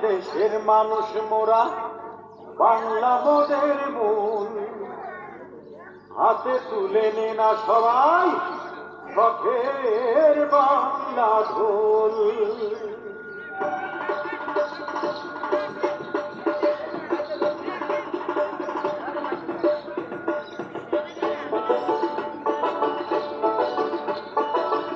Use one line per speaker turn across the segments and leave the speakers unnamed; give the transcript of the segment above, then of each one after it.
দেশের মানুষ মোরা, বাংলা মোদের মূল। হাতে তুলে নে না সবাই, শখের বাংলা ঢোল।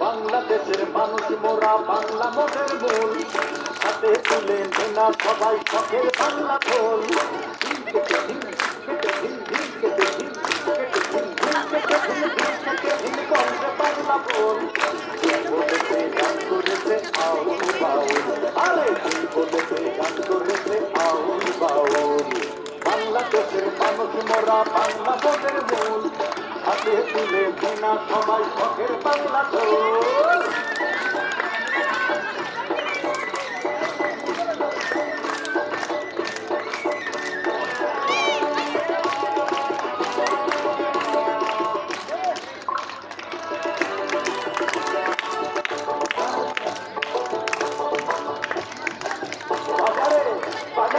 বাংলাদেশের মানুষ মোরা, বাংলা মোদের মূল। হাতে তুলে নে না সবাই শখের বাংলা ঢোল। বাংলা বল বলেছে গান করেছে আউল বাউল আরে বলেছে মূল। হাতে তুলে বিনা সবাই শখের বাংলা ঢোল।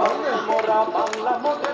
বাংলা মোরা বাংলা মোরা